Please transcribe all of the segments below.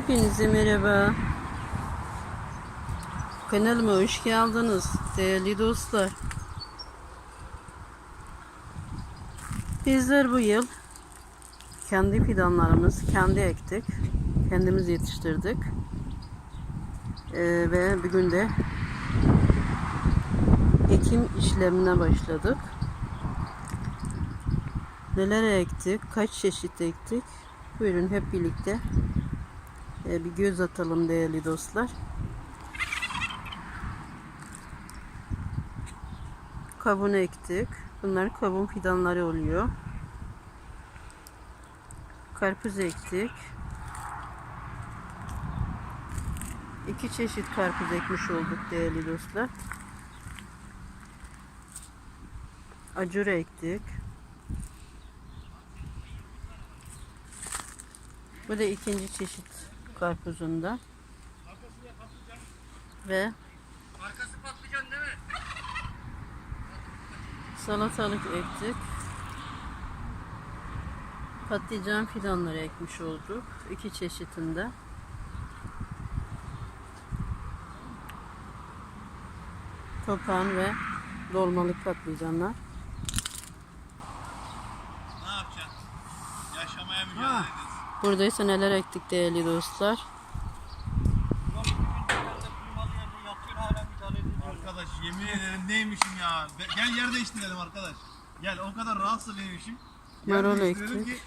Hepinize merhaba. Kanalıma hoş geldiniz değerli dostlar. Bizler bu yıl kendi fidanlarımız kendi ektik. Kendimiz yetiştirdik. Ee, ve bugün de ekim işlemine başladık. Neler ektik, kaç çeşit ektik? Buyurun hep birlikte e, bir göz atalım değerli dostlar. Kavun ektik. Bunlar kavun fidanları oluyor. Karpuz ektik. İki çeşit karpuz ekmiş olduk değerli dostlar. Acur ektik. Bu da ikinci çeşit karpuzunda. Ve Arkası patlıcan değil mi? salatalık ektik. Patlıcan fidanları ekmiş olduk. iki çeşitinde. Topan ve dolmalık patlıcanlar. Ne yapacaksın? Yaşamaya mücadele ediyoruz. Burada ise neler ektik değerli dostlar. Arkadaş yemin ederim neymişim ya. Gel yer değiştirelim arkadaş. Gel o kadar rahatsız neymişim. Değiştirelim ektik. ki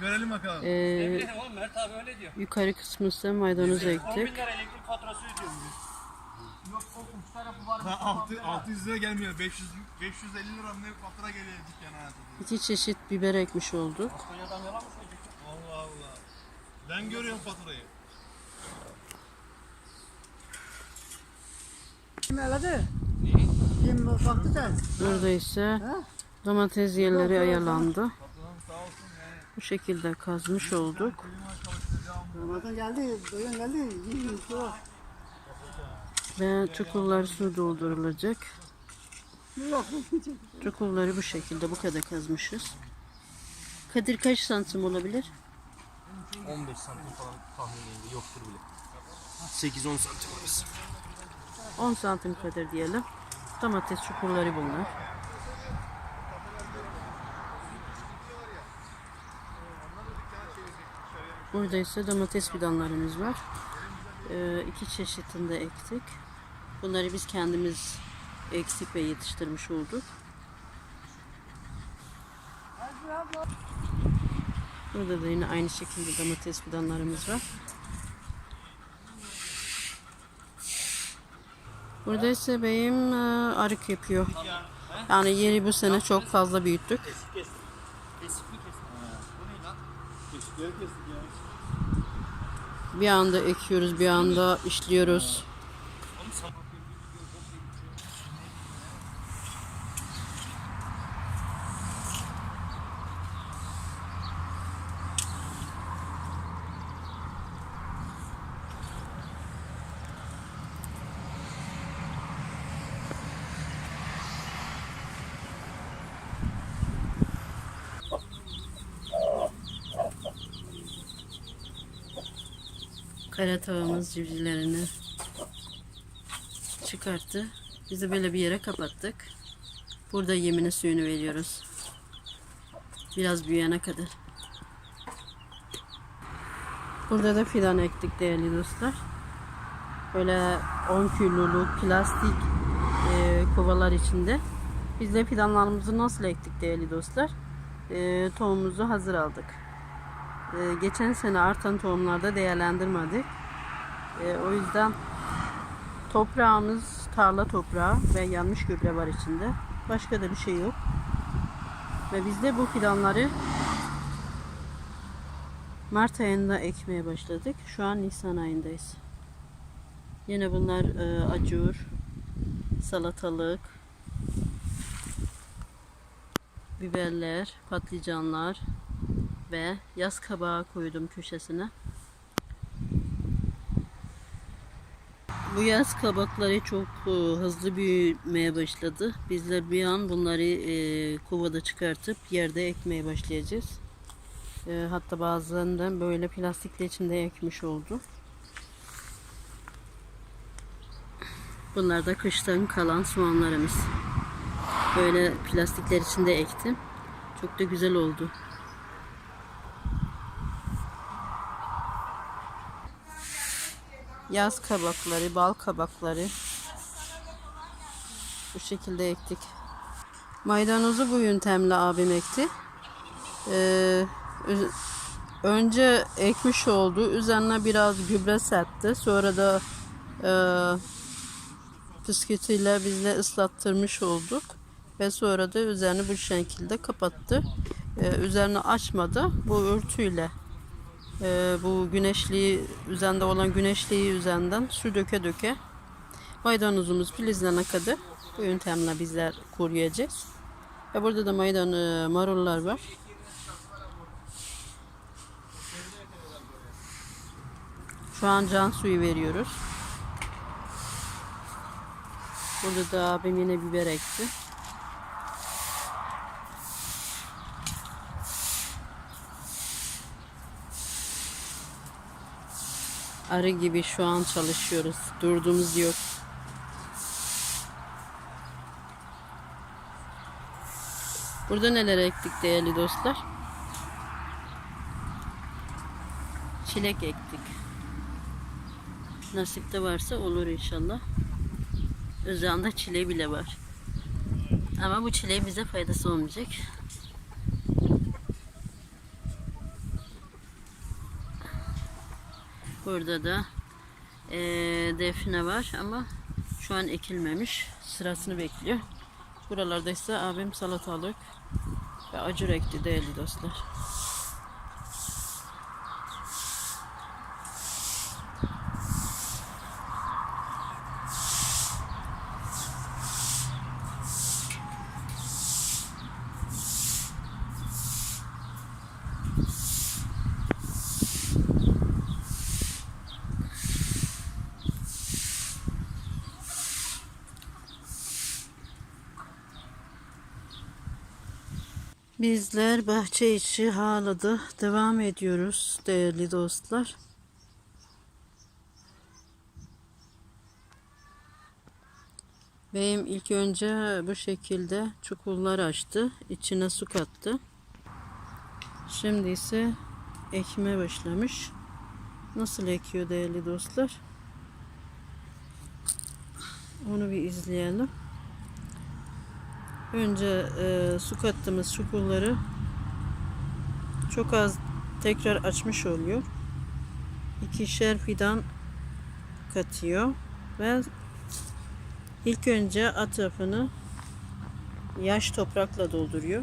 Görelim bakalım. Ee, Oğlum Mert abi öyle diyor. yukarı kısmı ise maydanoz 10 bin ektik. lira elektrik faturası ödüyorum. Yok o uç tarafı var. Ha, altı, 600 lira gelmiyor. 500 550 lira ne fatura geliyor dükkana hayatım. İki çeşit biber ekmiş olduk. Konya'dan yalan mı. Ben görüyorum faturayı. Kim aradı? Kim baktı sen? Burada ise domates yerleri ayarlandı. Bu şekilde kazmış olduk. Ramazan geldi, doyun geldi. Yiyin. Ve çukurlar su doldurulacak. Çukurları bu şekilde bu kadar kazmışız. Kadir kaç santim olabilir? 15 santim falan tahmininde yoktur bile. 8-10 santim arası. 10 santim kadar diyelim. Domates çukurları bunlar. Burada ise domates fidanlarımız var. Ee, iki çeşitinde ektik. Bunları biz kendimiz eksik ve yetiştirmiş olduk. Burada da yine aynı şekilde domates fidanlarımız var. Burada ise beyim e, arık yapıyor. Yani yeri bu sene çok fazla büyüttük. Bir anda ekiyoruz, bir anda işliyoruz. Kara tavamız civcivlerini çıkarttı. Biz de böyle bir yere kapattık. Burada yemine suyunu veriyoruz. Biraz büyüyene kadar. Burada da fidan ektik değerli dostlar. Böyle 10 kiloluk plastik e, kovalar içinde. Biz de fidanlarımızı nasıl ektik değerli dostlar? E, tohumumuzu hazır aldık. Ee, geçen sene artan tohumlarda değerlendirmedik. Ee, o yüzden toprağımız tarla toprağı ve yanmış gübre var içinde. Başka da bir şey yok. Ve biz de bu fidanları Mart ayında ekmeye başladık. Şu an Nisan ayındayız. Yine bunlar e, acur, salatalık, biberler, patlıcanlar, ve yaz kabağı koydum köşesine. Bu yaz kabakları çok e, hızlı büyümeye başladı. Bizler bir an bunları e, kovada çıkartıp yerde ekmeye başlayacağız. E, hatta bazılarında böyle plastikle içinde ekmiş oldu. Bunlar da kıştan kalan soğanlarımız. Böyle plastikler içinde ektim. Çok da güzel oldu. Yaz kabakları, bal kabakları. Bu şekilde ektik. Maydanozu bu yöntemle abim ekti. Ee, önce ekmiş oldu. Üzerine biraz gübre serpti. Sonra da e, püskürtüyle bizle ıslattırmış olduk. Ve sonra da üzerini bu şekilde kapattı. Ee, üzerini açmadı. Bu örtüyle e, bu güneşliği üzerinde olan güneşliği üzerinden su döke döke maydanozumuz filizlene kadar bu yöntemle bizler koruyacağız. Ve burada da maydan e, marullar var. Şu an can suyu veriyoruz. Burada da abim yine biber ekti. Arı gibi şu an çalışıyoruz. Durduğumuz yok. Burada neler ektik değerli dostlar? Çilek ektik. Nasipte varsa olur inşallah. Özağında çileği bile var. Ama bu çileği bize faydası olmayacak. Burada da eee, defne var ama şu an ekilmemiş. Sırasını bekliyor. Buralarda ise abim salatalık ve acur ekti değerli dostlar. Bizler bahçe içi halada devam ediyoruz değerli dostlar. Beyim ilk önce bu şekilde çukurlar açtı. içine su kattı. Şimdi ise ekime başlamış. Nasıl ekiyor değerli dostlar? Onu bir izleyelim. Önce e, su kattığımız çukurları çok az tekrar açmış oluyor. İkişer fidan katıyor ve ilk önce atrafını yaş toprakla dolduruyor.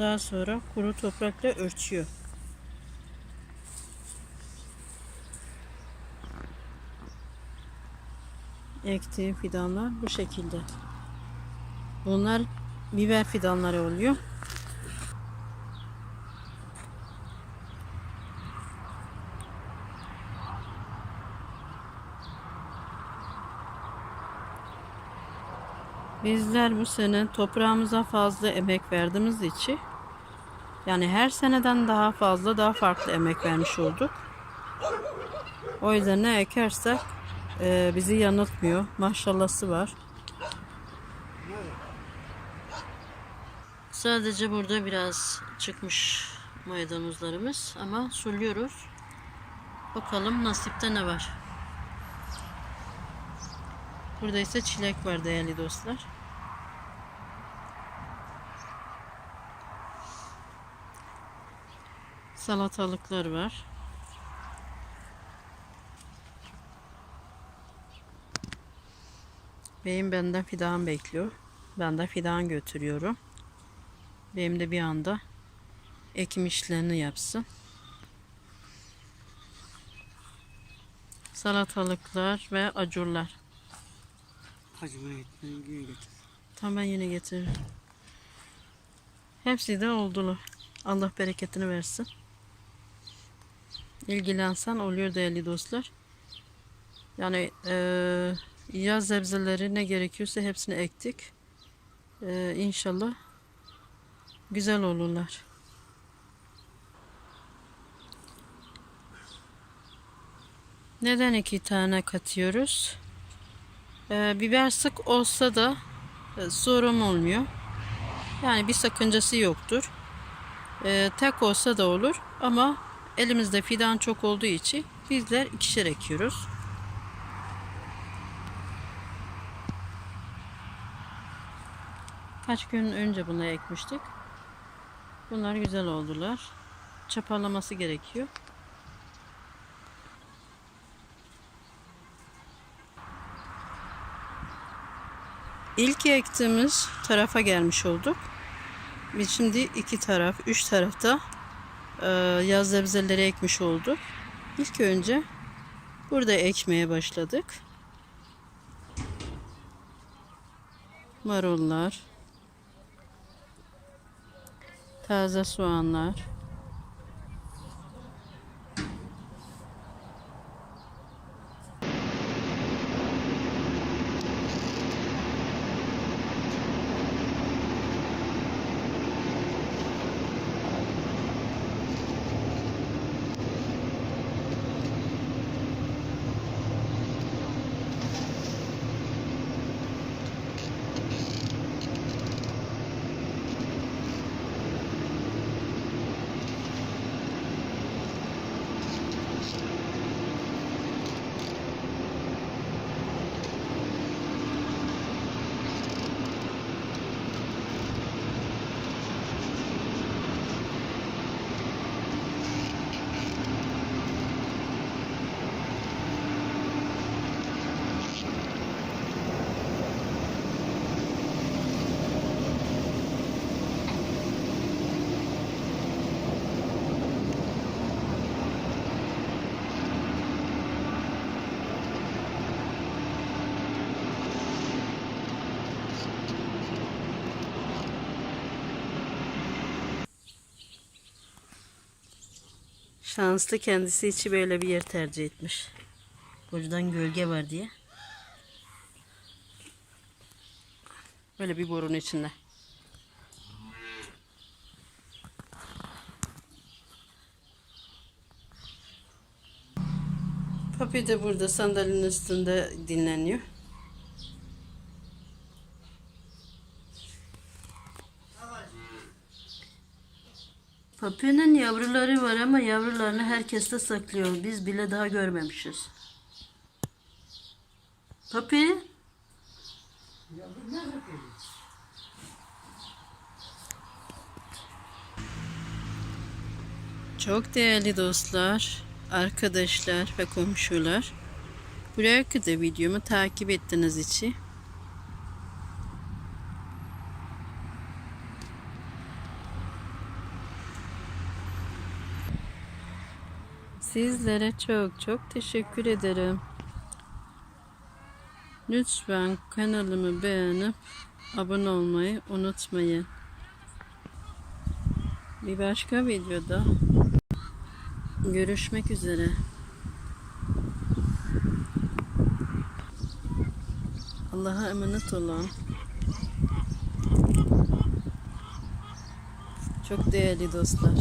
Daha sonra kuru toprakla örtüyor. Ektiği fidanlar bu şekilde. Bunlar biber fidanları oluyor. Bizler bu sene toprağımıza fazla emek verdiğimiz için yani her seneden daha fazla daha farklı emek vermiş olduk. O yüzden ne ekersek e, bizi yanıltmıyor. Maşallahı var. Sadece burada biraz çıkmış maydanozlarımız ama suluyoruz. Bakalım nasipte ne var. Burada ise çilek var değerli dostlar. Salatalıklar var. Beyim benden fidan bekliyor. Ben de fidan götürüyorum. Benim de bir anda ekim işlerini yapsın. Salatalıklar ve acurlar. Hacı bunu yine getir. Tamam ben yine getiririm. Hepsi de oldular. Allah bereketini versin. İlgilensen oluyor değerli dostlar. Yani eee yaz sebzeleri ne gerekiyorsa hepsini ektik. Eee inşallah güzel olurlar. Neden iki tane katıyoruz? Eee, biber sık olsa da e, sorun olmuyor. Yani bir sakıncası yoktur. Eee, tek olsa da olur ama elimizde fidan çok olduğu için bizler ikişer ekiyoruz. Kaç gün önce bunu ekmiştik. Bunlar güzel oldular. Çapalaması gerekiyor. İlk ektiğimiz tarafa gelmiş olduk. Biz şimdi iki taraf, üç tarafta yaz sebzeleri ekmiş olduk. İlk önce burada ekmeye başladık. Marullar, taze soğanlar, Şanslı kendisi için böyle bir yer tercih etmiş. Buradan gölge var diye. Böyle bir borunun içinde. Papi de burada sandalyenin üstünde dinleniyor. Papi'nin yavruları var ama yavrularını herkes de saklıyor. Biz bile daha görmemişiz. Papi? Çok değerli dostlar, arkadaşlar ve komşular. Buraya kadar videomu takip ettiğiniz için Sizlere çok çok teşekkür ederim. Lütfen kanalımı beğenip abone olmayı unutmayın. Bir başka videoda görüşmek üzere. Allah'a emanet olun. Çok değerli dostlar.